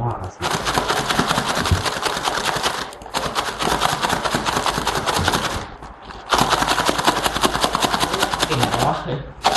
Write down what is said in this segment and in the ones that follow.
มากอะสิเ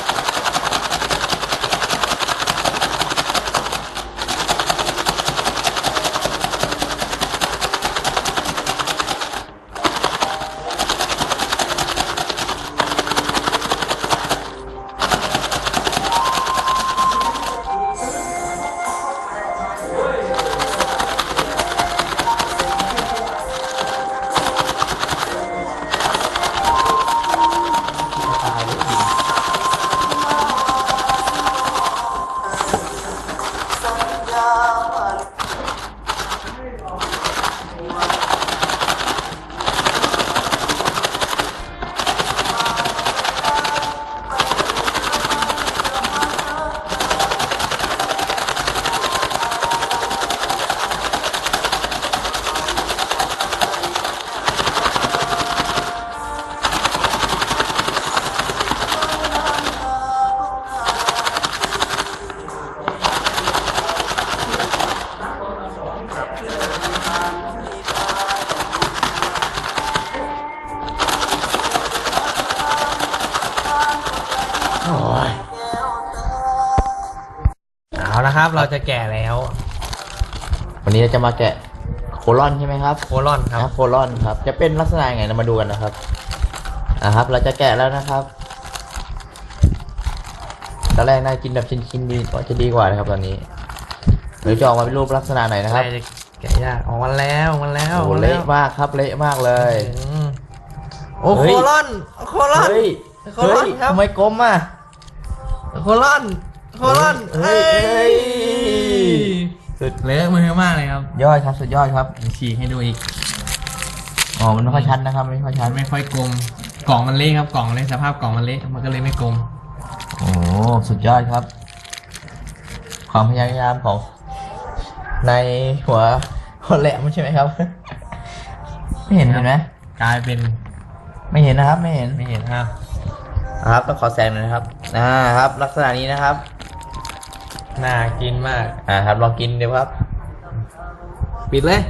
โอ้ยเอาละครับ เราจะแก่แล้ว วันนี้เราจะมาแกะโคลอนใช่ไหมครับโคลอนครับนะโคลอนครับ จะเป็นลักษณะยังไงเรามาดูกันนะครับนะครับ เราจะแกะแล้วนะครับตอนแรกน่ากินแบบชิ้นๆดีก็จะดีกว่านะครับตอนนี้หรือจะออกมาเป็นรูปลักษณะไหนนะครับใจะแกะยากออกมาแล้วออกมาแล้วโอ้ออกมาเละแล้วมากครับเละมากเลยอืมโอ้เฮ้โคยลอนโคลอนเฮ้ย โคลอนเฮ้ยครับทำไมกลมอะ โคลอนโคลอนเฮ้ยเฮ้ยสุดเลอะมือมากเลยครับยอดครับสุดยอดครับฉีกให้ดูอีกอ๋อ มันไม่ค่อยชัดนะครับ ไม่ค่อยชัดไม่ค่อยกลม กล่องมันเละครับกล่องเละสภาพกล่องมันเละมันก็เลยไม่กลม โอ้ สุดยอดครับ ความพยายามของ ในหัวหัวแหลมใช่ไหมครับ ไม่เห็นเห็นไหมกลายเป็นไม่เห็นนะครับ ไม่เห็น ไม่เห็นครับ นะครับต้องขอแซงหน่อยนะครับอ่าครับ ลักษณะนี้นะครับ น่ากินมากอ่าครับลองกินดูครับ ปิดเลย